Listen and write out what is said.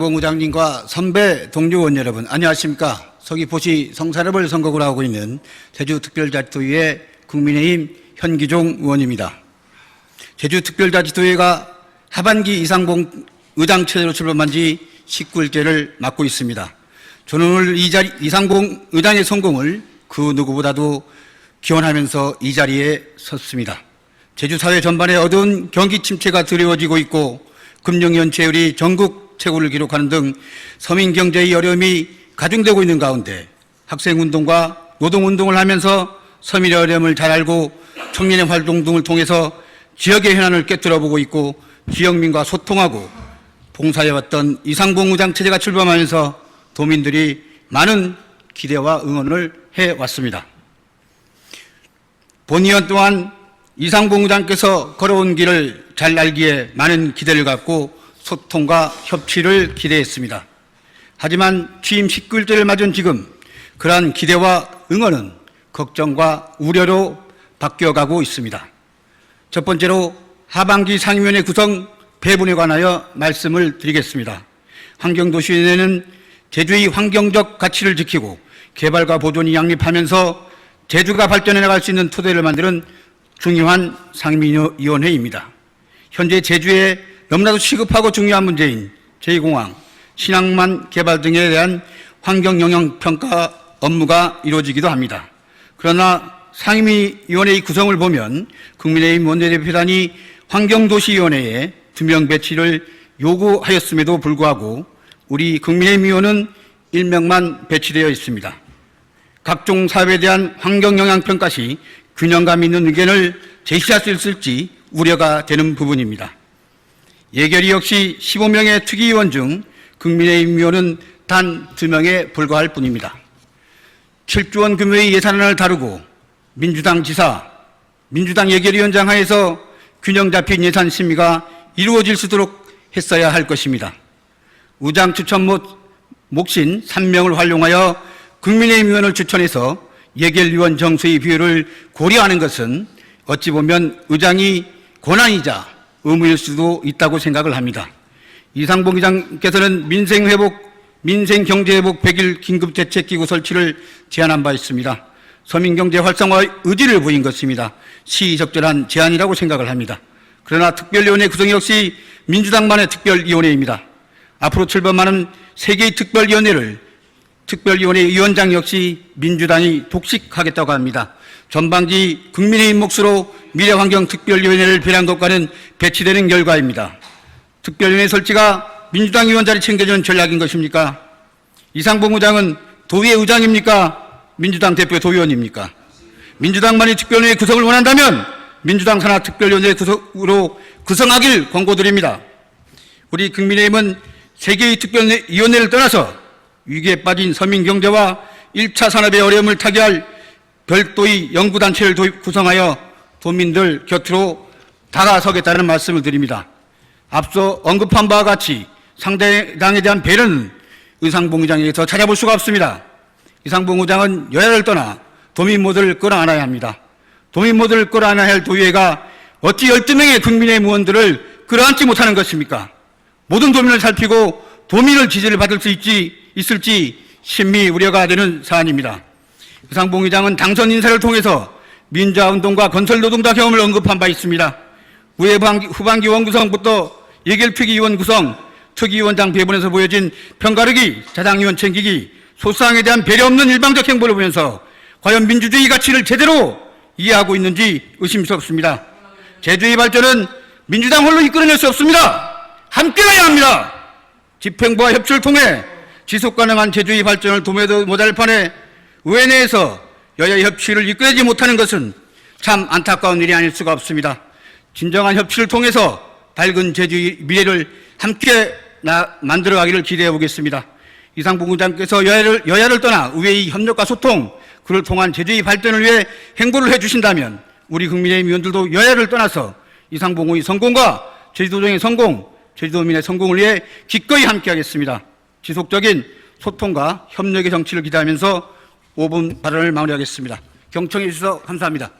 공의장님과 선배 동료 의원 여러분 안녕하십니까 서귀포시 성산읍을 선거구로 하고 있는 제주특별자치도의회 국민의힘 현기종 의원입니다. 제주특별자치도의회가 하반기 이상봉 의장 체제로 출범한 지 19일째를 맞고 있습니다. 저는 오늘 이 자리, 이상봉 의장의 성공을 그 누구보다도 기원하면서 이 자리에 섰습니다. 제주 사회 전반에 어두운 경기 침체가 드리워지고 있고 금융 연체율이 전국 최고를 기록하는 등 서민 경제의 어려움이 가중되고 있는 가운데 학생 운동과 노동 운동을 하면서 서민의 어려움을 잘 알고 청년의 활동 등을 통해서 지역의 현안을 꿰뚫어보고 있고 지역민과 소통하고 봉사해왔던 이상봉 의장 체제가 출범하면서 도민들이 많은 기대와 응원을 해왔습니다. 본의원 또한 이상봉 의장께서 걸어온 길을 잘 알기에 많은 기대를 갖고 소통과 협치를 기대했습니다. 하지만 취임 19일째를 맞은 지금 그러한 기대와 응원은 걱정과 우려로 바뀌어가고 있습니다. 첫 번째로 하반기 상임위원회 구성 배분에 관하여 말씀을 드리겠습니다. 환경도시위원회는 제주의 환경적 가치를 지키고 개발과 보존이 양립하면서 제주가 발전해 나갈 수 있는 토대를 만드는 중요한 상임위원회입니다. 현재 제주에 너무나도 시급하고 중요한 문제인 제2공항, 신항만 개발 등에 대한 환경 영향 평가 업무가 이루어지기도 합니다. 그러나 상임위원회의 구성을 보면 국민의힘 원내대표단이 환경도시위원회에 두 명 배치를 요구하였음에도 불구하고 우리 국민의힘 의원은 1명만 배치되어 있습니다. 각종 사업에 대한 환경 영향 평가 시 균형감 있는 의견을 제시할 수 있을지 우려가 되는 부분입니다. 예결위 역시 15명의 특위위원 중 국민의힘 의원은 단 2명에 불과할 뿐입니다. 7조 원 규모의 예산안을 다루고 민주당 지사, 민주당 예결위원장 하에서 균형 잡힌 예산 심의가 이루어질 수 있도록 했어야 할 것입니다. 우장 추천 못 몫인 3명을 활용하여 국민의힘 의원을 추천해서 예결위원 정수의 비율을 고려하는 것은 어찌 보면 의장이 권한이자 의무일 수도 있다고 생각을 합니다. 이상봉 의장께서는 민생회복, 민생경제회복 100일 긴급대책기구 설치를 제안한 바 있습니다. 서민경제 활성화 의지를 보인 것입니다. 시적절한 제안이라고 생각을 합니다. 그러나 특별위원회 구성 역시 민주당만의 특별위원회입니다. 앞으로 출범하는 세 개의 특별위원회를 특별위원회 위원장 역시 민주당이 독식하겠다고 합니다. 전반기 국민의힘 몫으로 미래환경특별위원회를 배려한 것과는 배치되는 결과입니다. 특별위원회 설치가 민주당 의원 자리 챙겨주는 전략인 것입니까? 이상봉 의장은 도의회 의장입니까? 민주당 대표 도의원입니까? 민주당만이 특별위원회 구성을 원한다면 민주당 산하 특별위원회 구성으로 구성하길 권고드립니다. 우리 국민의힘은 세계의 특별위원회를 떠나서 위기에 빠진 서민 경제와 1차 산업의 어려움을 타개할 별도의 연구단체를 도입- 구성하여 도민들 곁으로 다가서겠다는 말씀을 드립니다. 앞서 언급한 바와 같이 상대당에 대한 배려는 의상봉 의장에게서 찾아볼 수가 없습니다. 이상봉 의장은 여야를 떠나 도민 모두를 끌어안아야 합니다. 도민 모두를 끌어안아야 할 도의회가 어찌 12명의 국민의 의원들을 끌어안지 못하는 것입니까? 모든 도민을 살피고 도민을 지지를 받을 수 있지, 있을지 심히 우려가 되는 사안입니다. 이상봉 의장은 당선 인사를 통해서 민주화운동과 건설노동자 경험을 언급한 바 있습니다. 후반기, 후반기 원 구성부터 예결표기 의원 구성, 특위 위원장 배분에서 보여진 편가르기, 자당위원 챙기기, 소수항에 대한 배려 없는 일방적 행보를 보면서 과연 민주주의 가치를 제대로 이해하고 있는지 의심스럽습니다. 제주의 발전은 민주당 홀로 이끌어낼 수 없습니다. 함께 가야 합니다. 집행부와 협치를 통해 지속 가능한 제주의 발전을 도매도 못할 판에 의회 내에서 여야 협치를 이끌지 못하는 것은 참 안타까운 일이 아닐 수가 없습니다. 진정한 협치를 통해서 밝은 제주의 미래를 함께 나, 만들어가기를 기대해 보겠습니다. 이상봉 의장께서 여야를, 여야를 떠나 의회의 협력과 소통, 그를 통한 제주의 발전을 위해 행보를 해주신다면 우리 국민의힘 의원들도 여야를 떠나서 이상봉의 성공과 제주도정의 성공, 제주도민의 성공을 위해 기꺼이 함께하겠습니다. 지속적인 소통과 협력의 정치를 기대하면서 5분 발언을 마무리하겠습니다. 경청해 주셔서 감사합니다.